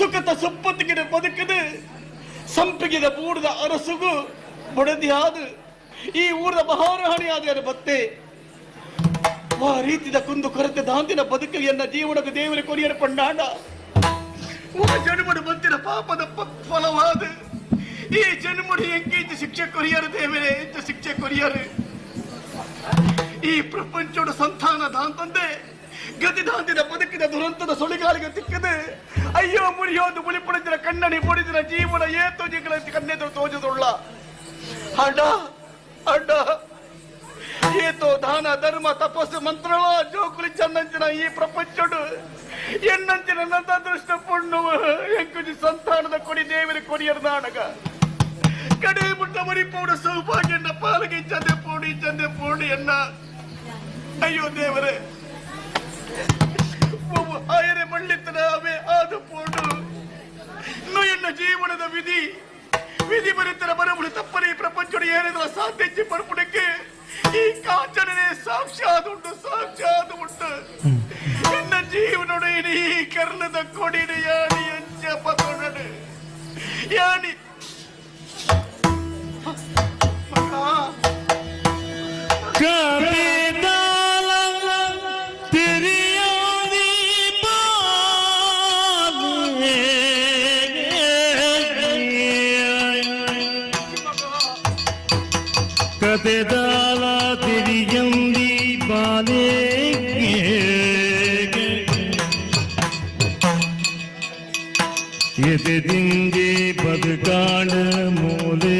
ಸುಖದ ಸಂಪತ್ತಿಗೆ ಬದುಕದು. ಸಂಪಿಗಿದ ಬೂಡದ ಅರಸುಗು ಬಡದಿಯಾದ ಈ ಊರದ ಮಹಾರಾಣಿಯಾದ ಬತ್ತೆ ಆ ರೀತಿದ ಕುಂದು ಕೊರತೆ ದಾಂತಿನ ಬದುಕು ಎನ್ನ ಜೀವನಕ್ಕೆ ದೇವರ ಕೊರಿಯರ ಪಂಡಾಡ ಜನ್ಮಡು ಬಂತಿನ ಪಾಪದ ಫಲವಾದ. ಈ ಜನ್ಮಡು ಎಂಕೈತಿ ಶಿಕ್ಷೆ ಕೊರಿಯರು ದೇವರೇ ಎಂತ ಶಿಕ್ಷೆ ಕೊರಿಯರು. ಈ ಪ್ರಪಂಚದ ಸಂತಾನ ದಾಂತಂದೆ. ಗತಿ ದಾಂತಿನ ಬದುಕಿನ ದುರಂತದ ಸುಳಿಗಾಲಿಗೆ ತಿಕ್ಕದೆ ಅಯ್ಯೋ ಮುರಿಯೋದು ಮುಳಿಪಡಿಸಿದ ಕಣ್ಣನಿ ಮುಡಿದಿನ ಜೀವನ ಏತು ಜಿಗಳ ಕಣ್ಣೆದುರು ತೋಜದುಳ್ಳ ಅಡ್ಡ ಅಡ್ಡ ಏತೋ ದಾನ ಧರ್ಮ ತಪಸ್ಸು ಮಂತ್ರವ ಜೋಕುಲಿ ಚಂದಂಚಿನ ಈ ಪ್ರಪಂಚಡು ಎನ್ನಂಚಿನ ನನ್ನ ಅದೃಷ್ಟ ಪುಣ್ಣುವ ಎಂಕುಜಿ ಸಂತಾನದ ಕೊಡಿ ದೇವರ ಕೊಡಿಯರ್ ನಾಡಗ ಕಡೆ ಮುಟ್ಟ ಮರಿ ಪೌಡ ಸೌಭಾಗ್ಯನ ಪಾಲಗೆ ಚಂದೆ ಪೋಡಿ ಚಂದೆ ಪೋಡಿ ಎನ್ನ ಅಯ್ಯೋ ದೇವರೇ ಒಬ್ಬ ಆಯರೆ ಮಳ್ಳಿತನ ಅವೇ ಆದ ಪೋಡು ಇನ್ನು ಎನ್ನ ಜೀವನದ ವಿಧಿ ವಿಧಿ ಬರಿತರ ಬರಬುಳು ತಪ್ಪನೆ ಈ ಪ್ರಪಂಚದ ಏನಿದ್ರ ಸಾಧ್ಯತೆ ಪರಪುಡಕ್ಕೆ ಈ ಕಾಂಚನೇ ಸಾಕ್ಷಾತ್ ಉಂಟು ಸಾಕ್ಷಾತ್ ಉಂಟು ಎನ್ನ ಜೀವನೋಡ ಇಡೀ ಕರ್ಣದ ಕೊಡಿನ ಯಾಣಿ ಅಂಚ ಪತೊಡನು ಯಾಣಿ ಮಗ ಎದೆದಿಂಗೆ ಬದುಕಾಣ ಮೂಲೆ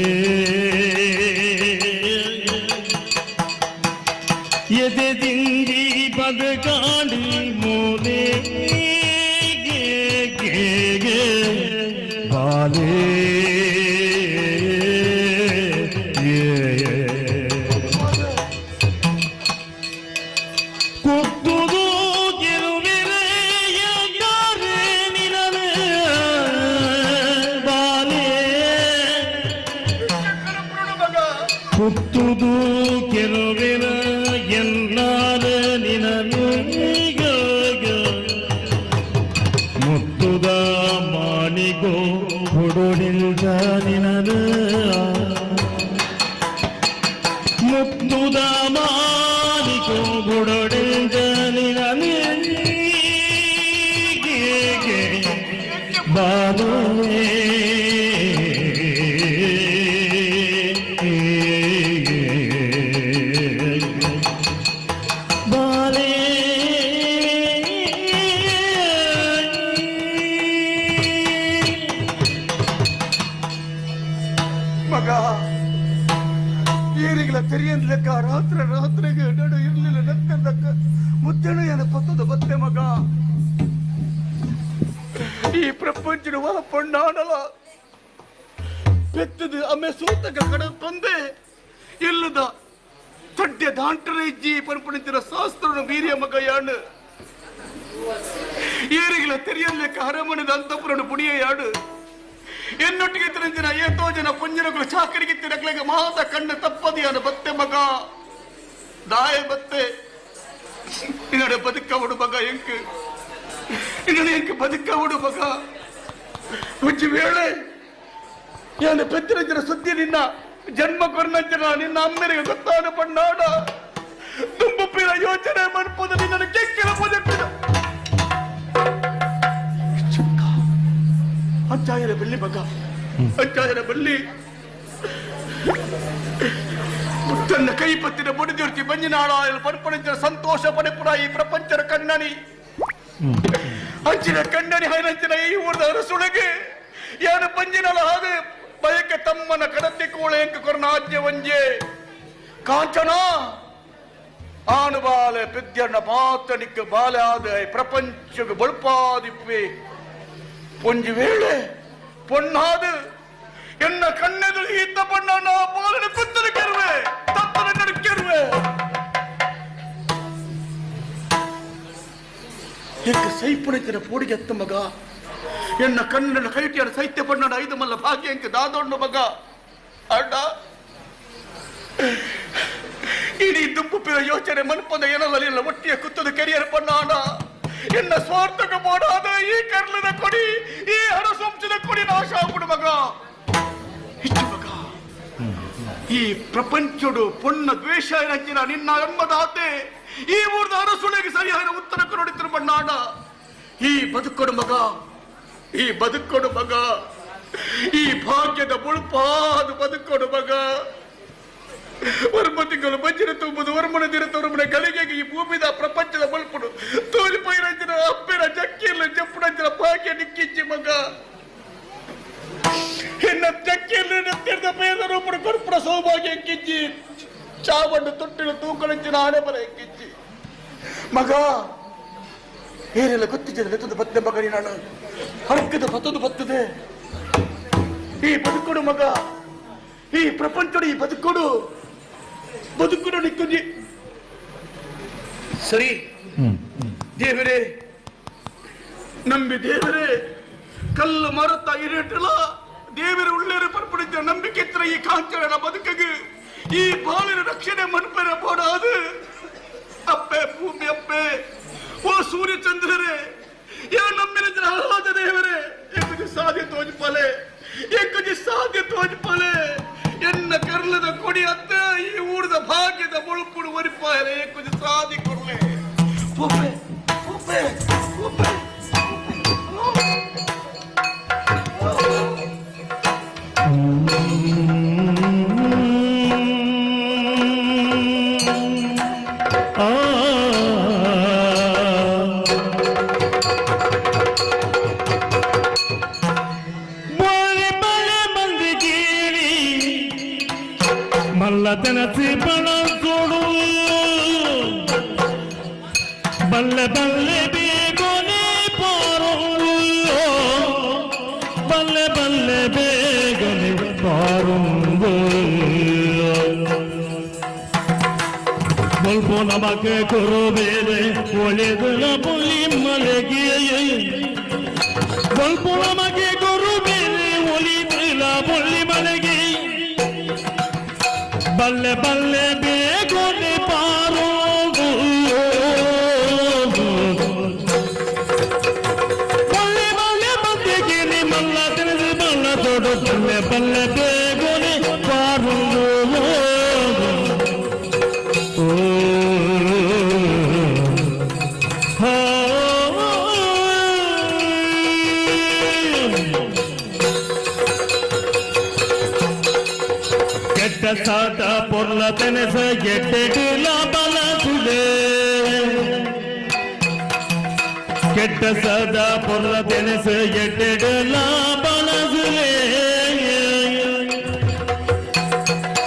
ಮುತ್ತುದ ಈ ಪ್ರಪಂಚದ ಹೊಲ ಪೊಣ್ಣಾಡಲ ಪೆತ್ತದು ಅಮ್ಮೆ ಸೂತಕ ಕಡ ತಂದೆ ಇಲ್ಲದ ತಡ್ಡೆ ದಾಂಟರ ಇಜ್ಜಿ ಪನ್ಪಣಿತಿರ ಶಾಸ್ತ್ರನ ವೀರ್ಯ ಮಗ ಯಾಣು ಏರಿಗಳ ತೆರೆಯನ್ ಲೆಕ್ಕ ಅರಮಣದ ಅಂತಪುರನು ಪುಣಿಯ ಯಾಡು ಎನ್ನೊಟ್ಟಿಗೆ ತಿರಂಜಿನ ಏತೋ ಜನ ಪುಂಜನಗಳು ಚಾಕರಿಗೆ ತಿರಗ್ಲೆಗೆ ಮಾತ ಕಣ್ಣ ತಪ್ಪದಿಯಾನ ಬತ್ತೆ ಮಗ ದಾಯ ಬತ್ತೆ ನಿನ್ನಡೆ ಬದುಕವಡು ಮಗ ಎಂಕ್ ನಿನ್ನಡೆ ಎಂಕ್ ಬದುಕವಡು ಮಗ ಉಜ್ಜಿ ವೇಳೆ ಏನು ಪೆತ್ತಿರಂಜಿನ ಸುದ್ದಿ ನಿನ್ನ? ಜನ್ಮ ಕೊರ್ನಂಜನ ನಿನ್ನ ಅಮ್ಮನಿಗೆ ಗೊತ್ತಾದ ಪಣ್ಣಾಡ ತುಂಬುಪ್ಪಿನ ಯೋಚನೆ ಮಾಡ್ಬೋದು, ನಿನ್ನನ್ನು ಕೆಕ್ಕಿನ ಬದುಕಿದ ಅಚ್ಚಾಯರ ಬೆಳ್ಳಿ ಮಗ. ಅಚ್ಚಾಯರ ಬೆಳ್ಳಿ. ತನ್ನ ಕೈ ಪತ್ತಿನ ಬಡಿದಿರ್ತಿ ಬಂಜಿನಾಳ ಪರ್ಪಣಿಸಿದ ಸಂತೋಷ ಪಡೆಪುರ ಈ ಪ್ರಪಂಚದ ಕಣ್ಣನಿ. ಅಂಚಿನ ಕಣ್ಣನಿ ಹೈನಂಚಿನ ಈ ಊರದ ಅರಸುಳಗೆ ಏನು ಪಂಜಿನಲ ಹಾಗೆ ಬಯಕೆ ತಮ್ಮನ ಕಡತಿ ಕೂಳೆ ಎಂಕ ಕೊರನಾಜ್ಯ ವಂಜೆ ಕಾಂಚನ ಆನುಬಾಲೆ ಪೆದ್ಯಣ್ಣ ಮಾತನಿಕ್ಕೆ ಬಾಲೆ ಆದ ಪ್ರಪಂಚಕ್ಕೆ ಬಳುಪಾದಿಪ್ಪೆ ಪೊಂಜಿ ವೇಳೆ பொன்னாது என்ன கண்ணதில் ஈத்த பண்ணா நான் பாலனை குத்திருக்கிறவே தத்தனை ಎಕ್ಕ ಸೈಪುಣಿತಿನ ಪೂಡಿಗೆ ಎತ್ತ ಮಗ ಎನ್ನ ಕಣ್ಣಿನ ಕೈಟಿಯ ಸೈತ್ಯ ಪಣ್ಣನ ಐದು ಮಲ್ಲ ಭಾಗ್ಯ ಎಂಕ ದಾದೊಂಡು ಮಗ ಅಡ್ಡ ಇಡೀ ದುಪ್ಪುಪ್ಪಿನ ಯೋಚನೆ ಮನಪದ ಏನಲ್ಲ ಒಟ್ಟಿಯ ಕುತ್ತದ ಕೆರಿಯರ್ ಪಣ್ಣಾಡ ಎನ್ನ ಸ್ವಾರ್ಥಕ ಮಾಡಾದ ಈ ಕರ್ಲದ ಕೊಡಿ ಈ ಹರಸಂಸದ ಕೊಡಿ ನಾಶ ಆಗ್ಬಿಡು ಮಗ ಇಚ್ಚು ಮಗ ಈ ಪ್ರಪಂಚಡು ಪೊಣ್ಣ ದ್ವೇಷ ರಚಿನ ನಿನ್ನ ಎಂಬದಾತೆ ಈ ಊರ್ದ ಅರಸುಳಿಗೆ ಸರಿಯಾದ ಉತ್ತರ ಕೊಡಿ ಬಣ್ಣಾಡ ಈ ಬದುಕೊಡು ಮಗ ಈ ಬದುಕೊಡು ಮಗ ಈ ಭಾಗ್ಯದ ಬುಳುಪಾದ ಬದುಕೊಡು ಮಗ ವರ್ಮತಿಗಳು ಬಂಜಿನ ತುಂಬುದು ವರ್ಮನ ದಿನ ತೋರುಮನೆ ಗಳಿಗೆಗೆ ಈ ಭೂಮಿದ ಪ್ರಪಂಚದ ಬಲ್ಪುಡು ತೋರಿಪೈ ರಂಜನ ಅಪ್ಪಿನ ಜಕ್ಕಿರ್ಲ ಜಪ್ಪುಡಂಜನ ಭಾಗ್ಯ ನಿಕ್ಕಿಚ್ಚಿ ಮಗ ಎನ್ನ ಜಕ್ಕಿರ್ಲ ನೆತ್ತಿರ್ದ ಪೇದ ರೂಪುಡು ಕೊರ್ಪುಡ ಸೌಭಾಗ್ಯ ಎಕ್ಕಿಚ್ಚಿ ಚಾವಂಡು ತೊಟ್ಟಿಲು ತೂಕಳಂಚಿನ ಆನೆ ಬರ ಎಕ್ಕಿಚ್ಚಿ ಮಗ ಏನೆಲ್ಲ ಗೊತ್ತಿದ್ದ ಲೆತ್ತದ ಬತ್ತೆ ಮಗನಿ ನಾನು. ಹರಕದ ಬತ್ತದು ಬತ್ತದೆ. ಈ ಬದುಕೊಡು ಮಗ. ಈ ಪ್ರಪಂಚದ ಈ ಬದುಕೊಡು. ಬದುಕೊಡು ನಿಕ್ಕುಂಜಿ ಸರಿ. ದೇವರೇ ನಂಬಿ ದೇವರೇ ಕಲ್ಲು ಮರತ ಇರಿಟಲ ದೇವರ ಉಳ್ಳೇರು ಪರ್ಪಡಿದ್ದ ನಂಬಿಕೆ ಇತ್ರ ಈ ಕಾಂಚನ ಬದುಕಿಗೆ. ಈ ಬಾಳಿನ ರಕ್ಷಣೆ ಮನ್ಪೆರ ಬೋಡಾದು. ಅಪ್ಪೆ ಭೂಮಿ ಅಪ್ಪೆ. ಓ ಸೂರ್ಯ ಚಂದ್ರರೇ ಯಾ ನಮ್ಮಿನ ಜನ ಹಳವಾದ ದೇವರೇ ಏಕಜಿ ಸಾಧ್ಯ ತೋಜ್ಪಲೆ ಏಕಜಿ ಸಾಧ್ಯ ತೋಜ್ಪಲೆ ಎನ್ನ ಕರ್ಲದ ಕೊಡಿ ಅತ್ತ ಈ ಊರದ ಭಾಗ್ಯದ ಮುಳುಪುಡು ಒರಿಪಾಯಲೆ ಏಕಜಿ ಸಾಧಿ ಕೊಡ್ಲೆ ಪೂಪೆ ಪೂಪೆ ಪೂಪೆ বললে বললে বেগুনি পরঙ্গ বললে বললে বেগুনি পরঙ্গ বলবো আমাকে করবে রে বলে দিল বলি মালে গিয়ে বলবো আমাকে করবে রে বলি দিল বলি মালে গিয়ে বললে বললে கஷ்டாட்டா பொருள பெனச எட்டெட்டு லாபல சுடு. கெட்ட சதா பொருள பெனச எட்டெட்டு லாபல சுலே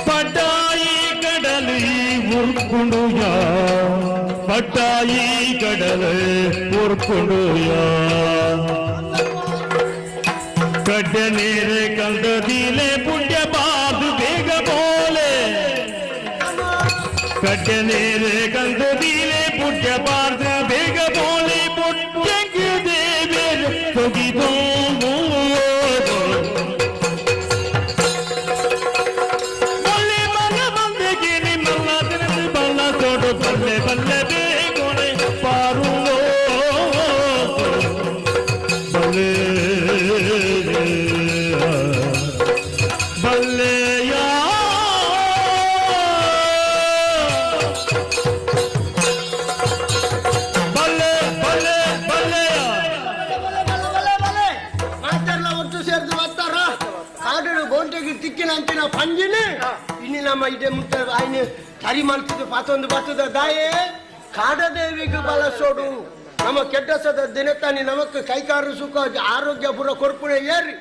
பட்டாயி கடலி உருக்குண்டுயா? பட்டாயி கடலை உருக்குண்டுயா? கட்ட நீரை கண்டதிலே புடி கட்ட நேரு கந்ததியிலே புட்ட பார்த்த வேக போலே புட்டங்கு தேவேர் தொகிதோம் பல்ல பல்ல ಇದೆ ಮುಟ್ಟ ಆಯ್ನ ಸರಿ ಮಾಡ್ತಿದ್ದು ಪಾತೊಂದು ಬರ್ತದ ದಾಯೆ. ಕಾಡದೇವಿಗೆ ಬಳಸೋಡು ನಮ್ಮ ಕೆಟ್ಟಸದ ದಿನತಾನಿ ನಮಕ್ ಕೈಕಾರು ಸುಖ ಆರೋಗ್ಯ ಪುರ ಕೊರ್ಪುಣ ಏರಿ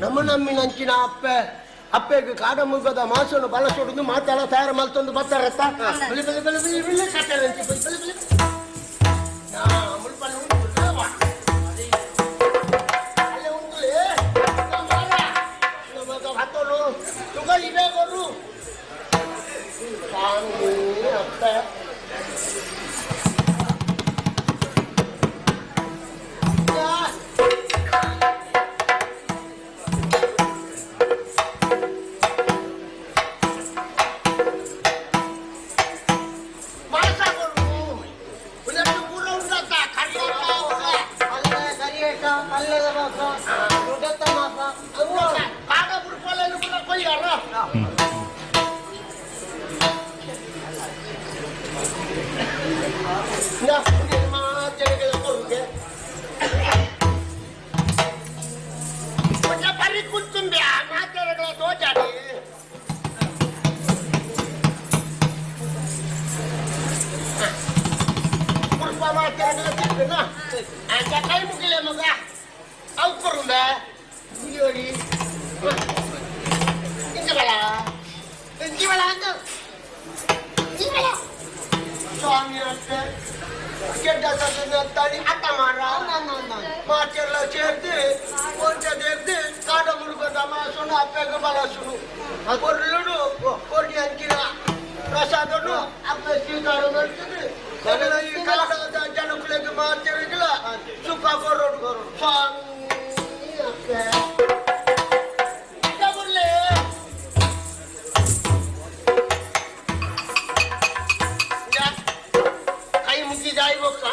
ನಮ್ಮ ನಮ್ಮಿ ನಂಚಿನ ಅಪ್ಪೆ. ಅಪ್ಪೆಗೆ ಕಾಡ ಮುಗದ ಮಾಸನು ಬಲ ಸೋಡುದು ಮಾತಾಡ ತಯಾರ ಮಲ್ತೊಂದು ಬಲಿ ಬಲಿ ಬಲಿ ಬಲಿ ಬಲಿ ಬಲಿ ಬಲಿ ಬಲಿ ಮುಳ್ಪಲ್ಲಿ non ah ca kay mu gile ma ga aw korumbe buyori jibala jibala nga jibala స్వామినంటే గడ్డ చదువుతాని అత్తమాట మార్కెట్లో చేరితే కొంచె చేరితే కాడ ముడుకు తమాసుడు అప్పగ బలసుడు కొర్రుడు కొర్రి అంకిన ప్రసాదుడు పెడుతుంది ಅಪ್ಪ ಸ್ವೀಕಾರ ಮಾಡ್ತಿದ್ರು ಕನ್ನಡ ಈ ಕಾಡದ ಜನಗಳಿಗೆ ಮಾತಿರಗಿಲ್ಲ ಸುಖ ಬರ್ಲೆ. ಇದ ಕೈ ಮುಗಿದ ಇವಾಗ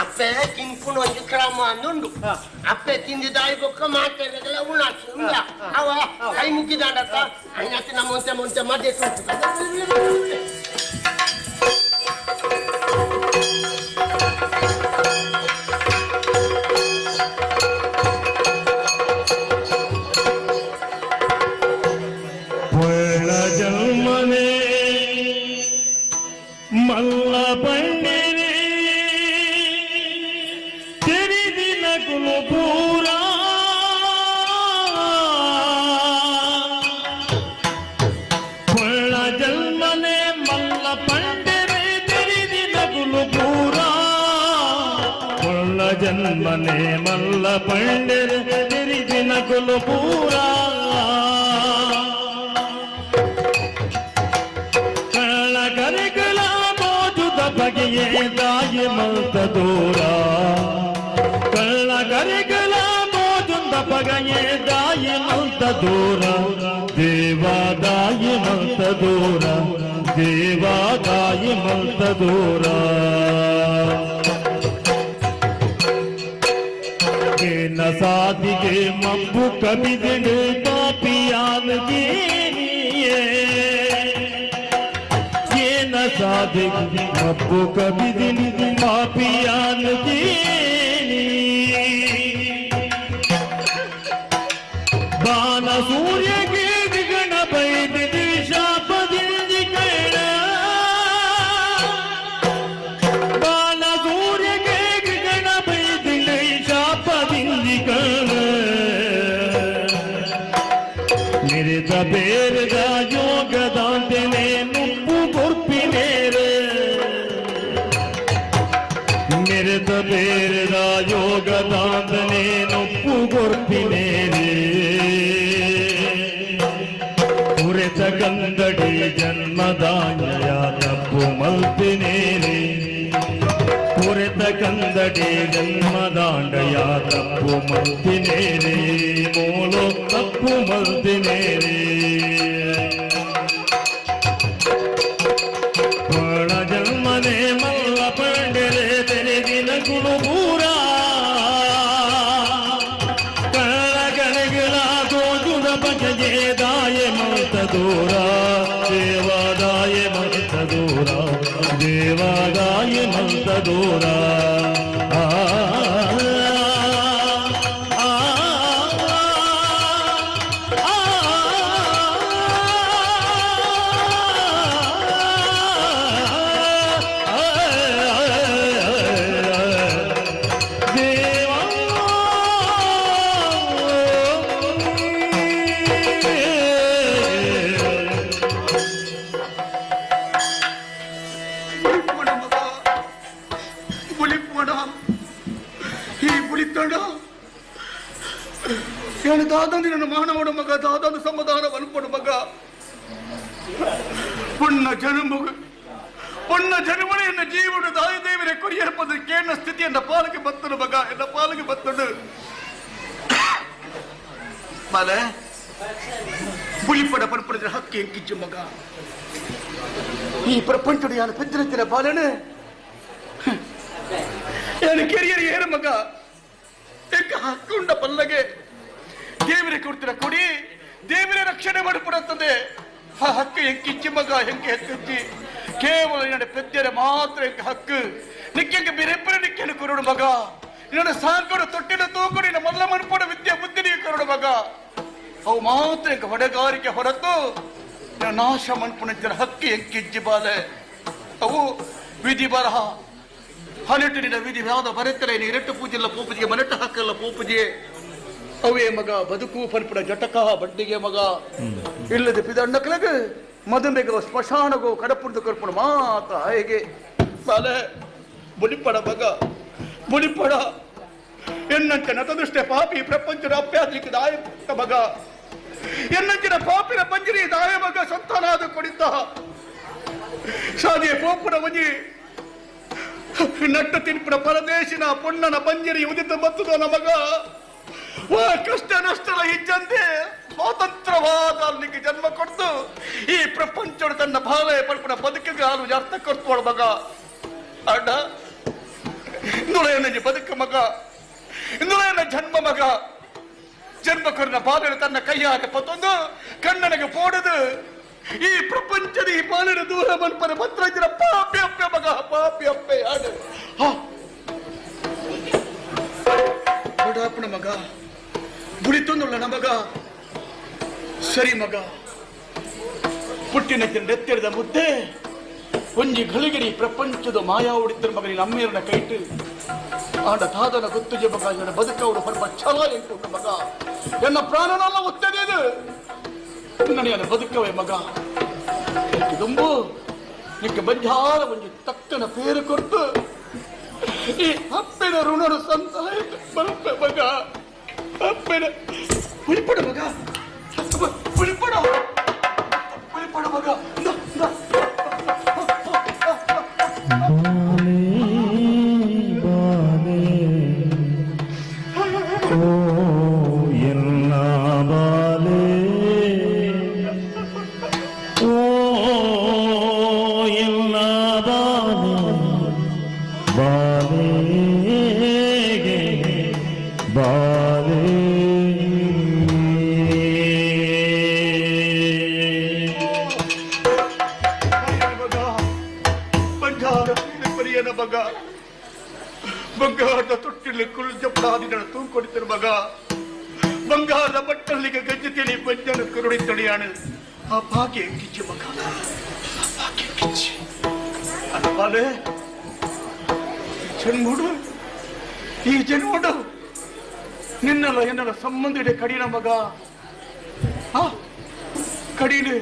ಅಪ್ಪೆ ತಿನ್ಕೊಂಡು ಒಂದು ಕ್ರಮ ಅನ್ನುಂಡು ಅಪ್ಪೆ ತಿಂದಿದ ಇವಾಗ ಮಾತಾಡಲ್ಲ ಉಣ್ಣಾಚು ಉಂಡ ಅವ ಕೈ ಮುಗಿದಾಡತ್ತ ಅಯ್ಯತ್ತೆ ನಮ್ಮ ಮುಂಚೆ ಮುಂಚೆ ಮಧ್ಯೆ ಬಗೆಯೇ ದಾಯಿ ಮಲ್ತ ದೂರ ಕಳ್ಳಗರಿಗಳ ಮೋಜುದ ಬಗೆಯೇ ದಾಯಿ ಮಲ್ತ ದೂರ ದೇವ ದಾಯಿ ಮಲ್ತ ದೂರ ದೇವ ದಾಯಿ ಮಲ್ತ ದೂರ ಏನ ಸಾಧಿಗೆ ಮಬ್ಬು ಕಬಿದಿಡು ಏನ ಸಾಧಿಗೆ ಮಬ್ಬು ಕಬಿದಿಡು ಕಾಪಿಯಾನಗೆ ಬಾನ ಯೋಗದಾಂತನೆ ನುಪ್ಪು ಗೊರ್ಪಿನೇರೆ ಕುರೆತ ಗಂಗಡಿ ಜನ್ಮದಾನಯ ತಪ್ಪು ಮಲ್ಪಿನೇರೆ ಕುರೆತ ಕಂದಡಿ ಜನ್ಮದಾಂಡಯ ತಪ್ಪು ಮಲ್ಪಿನೇರೆ ಮೂಲು ತಪ್ಪು ಮಲ್ಪಿನೇರೆ మహితగోరా దేవాదాయ మహితగోరా దేవాదాయ మహితగోరా ಮಾನವನ ಮಗ ದಾದಂದು ಸಮಾಧಾನ ವಲ್ಪಡು ಮಗ ಪುಣ್ಣ ಜನ್ಮಗ ಪುಣ್ಣ ಜನ್ಮನೆ ಎನ್ನ ಜೀವನ ದಾಯ ದೇವರೇ ಕೊರಿಯಪ್ಪದಕ್ಕೆ ಎನ್ನ ಸ್ಥಿತಿ ಎನ್ನ ಪಾಲಿಗೆ ಬತ್ತನು ಮಗ ಎನ್ನ ಪಾಲಿಗೆ ಬತ್ತನು ಮಾಲೆ புலிப்பட பரப்படுகிற ஹக்கு எங்கிச்சு மகா ಈ ಪ್ರಪಂಚದ ಪೆದ್ರತಿನ ಪಾಲನೆ ಏನು ಕೆರಿಯರ್ ಏರು ಮಗ ಎಂಕ ಹಕ್ಕುಂಡ ಪಲ್ಲಗೆ ದೇವರೇ ಕೊಡ್ತೀರ ಕೊಡಿ. ದೇವರೇ ರಕ್ಷಣೆ ಮಾಡಿಕೊಡುತ್ತದೆ ಆ ಹಕ್ಕು ಹೆಂಕಿಚ್ಚಿ ಮಗ ಹೆಂಕೆ, ಹೆಕ್ಕಿ ಕೇವಲ ನನ್ನ ಪೆದ್ದರ ಮಾತ್ರ ಎಂಕ ಹಕ್ಕು. ನಿಕ್ಕೆಂಗೆ ಬೇರೆಬ್ಬರ ನಿಕ್ಕೆನು ಕೊರೋಡು ಮಗ. ನಿನ್ನ ಸಾಕೋಡು ತೊಟ್ಟಿನ ತೂಕೊಡಿ ನಿನ್ನ ಮಲ್ಲ ಮನ್ಪಡ ವಿದ್ಯೆ ಬುದ್ಧಿ ಕೊರೋಡು ಮಗ. ಅವು ಮಾತ್ರ ಎಂಕ ಹೊಡೆಗಾರಿಕೆ ಹೊರತು ನಾಶ ಮನ್ಪುಣಿನ ಹಕ್ಕಿ ಎಂಕಿಜ್ಜಿ ಬಾಲೆ. ಅವು ವಿಧಿ ಬರಹ. ಹನೆಟ್ಟಿನ ವಿಧಿ ಯಾವ್ದ ಬರೆತ್ತರೆ ನೀ ಇರಟ್ಟು ಪೂಜೆಲ್ಲ ಪೂಪುಜಿಗೆ ಮನೆಟ್ಟು ಹಕ್ಕಲ್ಲ ಪೂಪುಜಿಗೆ. ಅವೇ ಮಗ, ಬದುಕು ಪನ್ಪುಡ ಜಟಕ, ಬಡ್ಡಿಗೆ ಮಗ. ಇಲ್ಲದೆ ಪಿದಣ್ಣಕ್ಲಗ ಮದುಮೆಗೋ ಸ್ಮಶಾನಗೋ ಕಡಪುಡ್ದು ಕರ್ಪುಣ ಮಾತ್ರ ಹೇಗೆ? ಬಾಲೆ ಬುಲಿಪಡ ಮಗ ಬುಲಿಪಡ ಎನ್ನಂಚ ನತದೃಷ್ಟೆ ಪಾಪಿ ಪ್ರಪಂಚದ ಅಪ್ಯಾದ್ಲಿಕ್ಕೆ ದಾಯ ಮಗ. ಎನ್ನಂಚಿನ ಪಾಪಿನ ಪಂಜರಿ ದಾಯ ಮಗ ಸಂತಾನಾದ ಕೊಡಿದ್ದ. ಸಾದಿಯ ಪೋಪುನ ಮಂಜಿ ನಟ್ಟ ತಿನ್ಪುನ ಪರದೇಶಿನ ಪೊಣ್ಣನ ಪಂಜರಿ ಉದಿತ ಬತ್ತದ ನಮಗ ಕಷ್ಟ ಇಜ್ಜಂತೆ ಸ್ವಾತಂತ್ರವಾದ ಅಲ್ಲಿಗೆ ಜನ್ಮ ಕೊಡ್ತು. ಈ ಪ್ರಪಂಚದ ತನ್ನ ಭಾವೆ ಪಡ್ಕೊಂಡ ಬದುಕಿಗೆ ಹಾಲು ಜಾಸ್ತಿ ಕೊಡ್ತೋಳ ಮಗ. ಅಡ್ಡ ಇಂದುಳೆಯನ್ನ ಬದುಕ ಮಗ. ನುಳೆಯನ ಜನ್ಮ ಮಗ. ಜನ್ಮ ಕೊರಿನ ಬಾಲನ ತನ್ನ ಕೈಯಾಗ ಪತ್ತೊಂದು ಕಣ್ಣನಿಗೆ ಪೋಡದು. ಈ ಪ್ರಪಂಚದ ಈ ಬಾಲನ ದೂರ ಮನ್ಪನ ಪತ್ರ ಪಾಪಿ ಅಪ್ಪೆ ಮಗ ಪಾಪಿ ಅಪ್ಪೆ ಆಡು ಬುಡಿತೊಂದುಳ್ಳ ಮಗ? ಸರಿ ಮಗ. ಪುಟ್ಟಿನ ಎತ್ತೆರೆದ ಮುದ್ದೆ. ಒಂಜಿ ಗಳಿಗಿರಿ ಪ್ರಪಂಚದ ಮಾಯಾ ಉಡಿತರ ಮಗನಿ ನಮ್ಮೇರನ ಕೈಟ್. ಆಂಡ ತಾದನ ಗುತ್ತುಜೆ ಮಗ, ಇವನ ಬದುಕವಡು ಪರ್ವ ಛಲ ಎಂಟು ಮಗ. ಎನ್ನ ಪ್ರಾಣನಲ್ಲ ಒತ್ತದೇದು ನನಗೆ ಬದುಕವೇ ಮಗ. ದುಂಬು. ನಿಕ್ಕೆ ಬಂಜಾರ ಒಂಜಿ ತಕ್ಕನ ಪೇರು ಕೊಟ್ಟು ಈ ಅಪ್ಪೆನ ಋಣರು ಸಂತಾಯ ಬರುತ್ತ ಮಗ. புளிப்பட மகா. புளிப்பட புளிப்பட மகா. ಸಂಬಂಧಿಡೆ ಕಡಿನ ಮಗ. ಕಡಿನೆ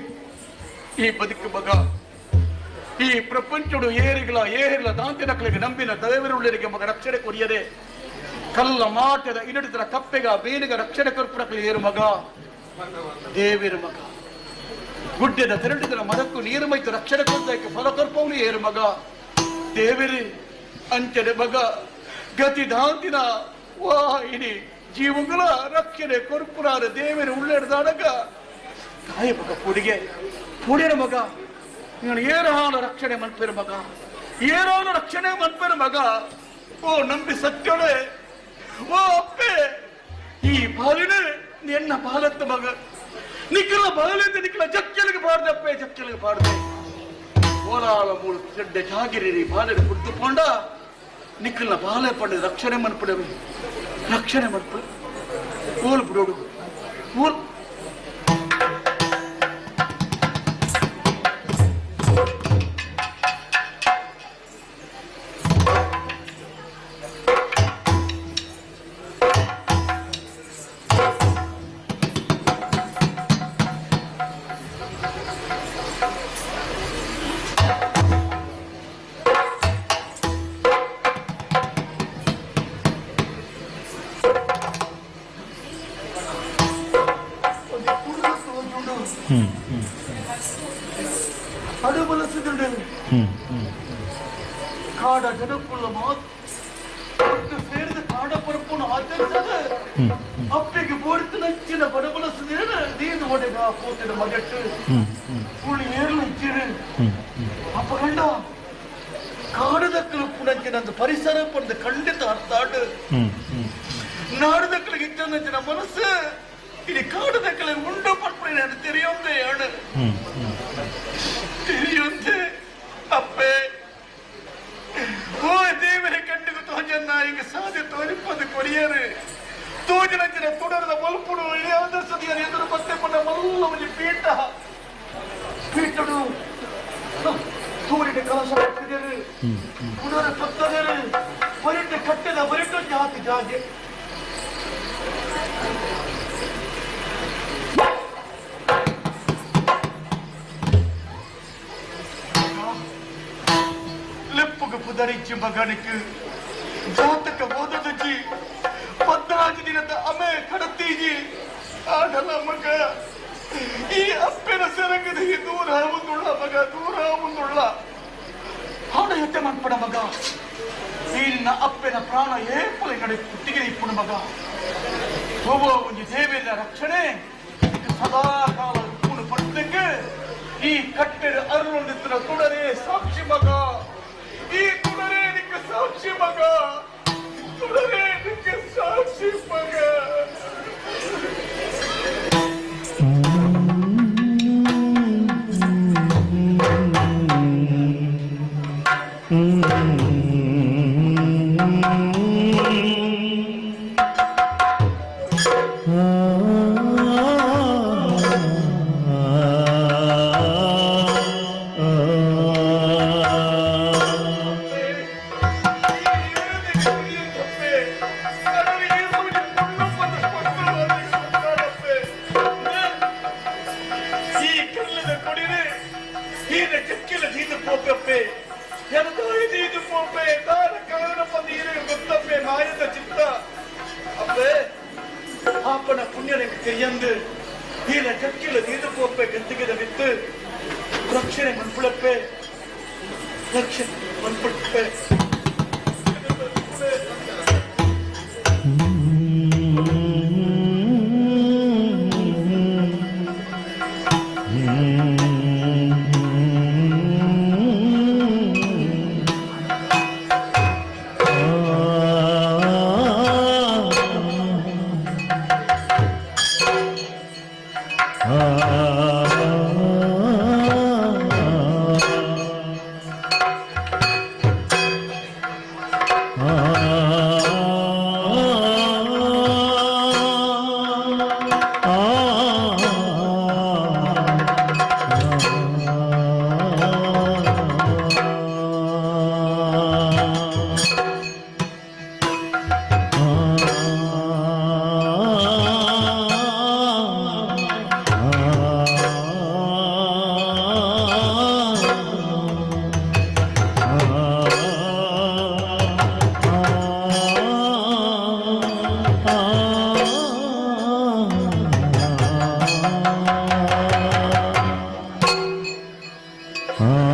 ಈ ಬದುಕು ಮಗ. ಈ ಪ್ರಪಂಚಡು ಏರಿಗಳ ಏರಿಗಳ ದಾಂತಿನಕ್ಕಲಿಗೆ ನಂಬಿನ ದೇವರುಳ್ಳರಿಗೆ ಮಗ ರಕ್ಷಣೆ ಕೊರಿಯದೆ ಕಲ್ಲ ಮಾಟದ ಇನಡಿತರ ಕಪ್ಪೆಗ ಬೇನಿಗ ರಕ್ಷಣೆ ಕರ್ಪುರಕ್ಕೆ ಏರು ಮಗ. ದೇವಿರ ಮಗ. ಗುಡ್ಡದ ತೆರಳಿದರ ಮದಕ್ಕೂ ನೀರು ಮೈತು ರಕ್ಷಣೆ ಕೊದ್ದಕ್ಕೆ ಫಲ ಕರ್ಪವನು ಏರು ಮಗ. ದೇವಿರಿ ಅಂಚನೆ ಮಗ. ಗತಿ ದಾಂತಿನ ವಾಹಿನಿ. ಜೀವಗಳ ರಕ್ಷಣೆ ಕೊರ್ಪುರಾರ ದೇವರ ಉಳ್ಳೆಡ್ದಾಡಗ ತಾಯಿ ಮಗ ಪುಡಿಗೆ. ಪುಡಿನ ಮಗ. ನೀನು ಏರಾನ ರಕ್ಷಣೆ ಮನ್ಪೇರ ಮಗ. ಏರಾನ ರಕ್ಷಣೆ ಮನ್ಪೇರ ಮಗ. ಓ ನಂಬಿ ಸತ್ಯಳೆ ಓ ಅಪ್ಪೆ. ಈ ಬಾಲಿನ ಎನ್ನ ಬಾಲತ್ತ ಮಗ. ನಿಕ್ಕಲ ಬಾಲಿಂದ ಜಕ್ಕೆಲಿಗೆ ಜಕ್ಕಲಿಗೆ ಬಾರ್ದಪ್ಪೆ ಜಕ್ಕೆಲಿಗೆ ಬಾರ್ದೆ. ಓಲಾಳ ಮೂಲ ಚೆಡ್ಡೆ ಜಾಗಿರಿ ಬಾಲಿನ ಕುಡ್ದುಕೊಂಡ ನಿಕ್ಕಲ ಬಾಲೆ ಪಡೆದ ರಕ್ಷಣೆ ಮನ್ಪಡವೆ ರಕ್ಷಣೆ ಮಾಡ್ಕೊಳ್ಳಿ ಓಲ್ ಬಿಡೋಡು. ಓಲ್ ಕಾಣದಕ್ಕೂ ನಂದು ಪರಿಸರ ಪಡೆದು ಖಂಡಿತ ಅರ್ಥ ಆಡು ನಾಡದಕ್ಕಳಿಗೆ ಇಟ್ಟ ನಂಚಿನ ಮನಸ್ಸು ಇಲ್ಲಿ ಕಾಣದಕ್ಕಳ ಉಂಡು ಪಡ್ಪಡೆ ನಾನು ತೆರೆಯೊಂದೇ ಅಣು ತೆರೆಯೊಂದೇ ಅಪ್ಪೆ ಓ ದೇವರೇ ಕಂಡಿಗೆ ತೋಜನ್ನ ಈಗ ಸಾಧ್ಯ ತೋರಿಪದು ಕೊರಿಯರು ತೋಜನಂಚಿನ ತುಡರದ ಮಲ್ಪುಡು ಯಾವುದೇ ಸದಿಯರು ಎದುರು ಪತ್ತೆ ಪಡ ಮಲ್ಲ ಪೀಠ ಪೀಠಡು ಸೂರ್ಯನ ಕಲಶ ಹಾಕಿದರು ಪುನರ ಪತ್ತದರು ಬರಿಟ ಕಟ್ಟದ ಬರಿಟ ಜಾತಿ ಜಾಗೆ. ಲೆಪ್ಪುಗ ಪುದರಿಚ್ಚಿ ಮಗನಿಗೆ ಜಾತಕ ಓದದಜ್ಜಿ ಪದ್ನಾಲ್ಕು ದಿನದ ಅಮೆ ಕಡತೀಜಿ. ಆಗಲ್ಲ ಮಗ. ಈ ಅಪ್ಪನ ಸೆರಂಗದ ಈ ದೂರ ಮುಂದುಳ್ಳ ಮಗ ದೂರ ಮುಂದುಳ್ಳ ಹಾಡ ಎತ್ತೆ ಮನ್ಪಡ ಮಗ. ನಿನ್ನ ಅಪ್ಪನ ಪ್ರಾಣ ಏಪಲೆ ಕಡೆ ಕುಟ್ಟಿಗೆ ಇಪ್ಪುಣ ಮಗ. ಹೋಗುವ ಒಂದು ದೇವಿಯ ರಕ್ಷಣೆ ಸದಾ ಕಾಲ ಕೂಡು ಪಟ್ಟಕ್ಕೆ ಈ ಕಟ್ಟಡ ಅರುಳಿದ್ರ ತುಡರೆ ಸಾಕ್ಷಿ ಮಗ. ಈ ತುಡರೆ ನಿಕ್ಕ ಸಾಕ್ಷಿ ಮಗ. ತುಡರೆ ನಿಕ್ಕ ಸಾಕ್ಷಿ ಮಗ. Oh.